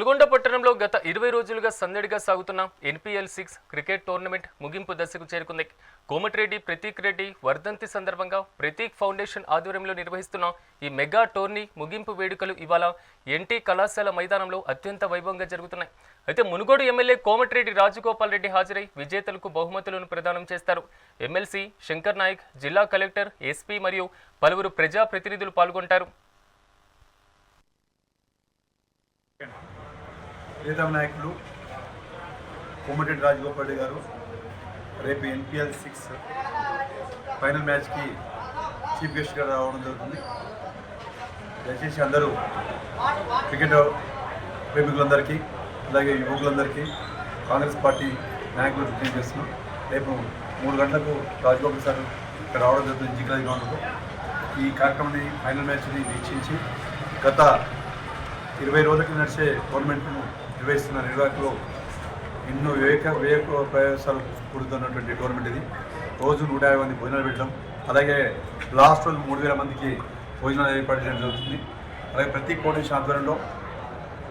నల్గొండ పట్టణంలో గత ఇరవై రోజులుగా సందడిగా సాగుతున్న ఎన్పిఎల్ సిక్స్ క్రికెట్ టోర్నమెంట్ ముగింపు దశకు చేరుకుంది. కోమటిరెడ్డి ప్రతీక్ రెడ్డి వర్ధంతి సందర్భంగా ప్రతీక్ ఫౌండేషన్ ఆధ్వర్యంలో నిర్వహిస్తున్న ఈ మెగా టోర్నీ ముగింపు వేడుకలు ఇవాళ ఎన్టీ కళాశాల మైదానంలో అత్యంత వైభవంగా జరుగుతున్నాయి. అయితే మునుగోడు ఎమ్మెల్యే కోమటిరెడ్డి రాజగోపాల్ రెడ్డి హాజరై విజేతలకు బహుమతులను ప్రదానం చేస్తారు. ఎమ్మెల్సీ శంకర్ నాయక్ జిల్లా కలెక్టర్ ఎస్పీ మరియు పలువురు ప్రజా ప్రతినిధులు పాల్గొంటారు. ప్రీతం నాయకులు కోమటిరెడ్డి రాజగోపాల్ రెడ్డి గారు రేపు ఎన్పిఎల్ సిక్స్ ఫైనల్ మ్యాచ్కి చీఫ్ గెస్ట్గా రావడం జరుగుతుంది. దయచేసి అందరూ క్రికెట్ ప్రేమికులందరికీ అలాగే యువకులందరికీ కాంగ్రెస్ పార్టీ నాయకులు విజ్ఞప్తి చేస్తున్నాం రేపు మూడు గంటలకు రాజగోపాల్ సార్ ఇక్కడ రావడం జరుగుతుంది జిగ్రాజ్ గ్రౌండ్లో. ఈ కార్యక్రమాన్ని ఫైనల్ మ్యాచ్ని వీక్షించి గత ఇరవై రోజులకి నడిచే గవర్నమెంట్ను నిర్వహిస్తున్న నిర్వాహకులు ఎన్నో వివేక వివేక ప్రయాసాలు కూడుతున్నటువంటి గవర్నమెంట్ ఇది. రోజు నూట యాభై మంది భోజనాలు పెట్టడం అలాగే లాస్ట్ రోజు మూడు వేల మందికి భోజనాలు ఏర్పాటు చేయడం జరుగుతుంది. అలాగే ప్రతి కోటేషన్ ఆధ్వర్యంలో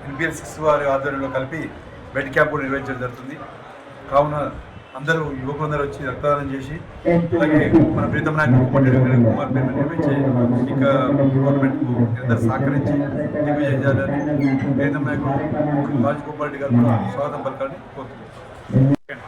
ఎన్పిఎల్ సిక్స్ వారి ఆధ్వర్యంలో కలిపి బెడ్ క్యాంప్ కూడా నిర్వహించడం జరుగుతుంది. కావున అందరూ యువకులందరూ వచ్చి రక్తదానం చేసి అలాగే మన ప్రీతం నాయకులు కోమటిరెడ్డి కుమార్ పేరు నిర్మించి ఇక గవర్నమెంట్కు అందరూ సహకరించి దిగ్విజయం చేయాలని ప్రీతం నాయకులు రాజగోపాల్ రెడ్డి గారు స్వాగతం పలకాలని కోరుతున్నాను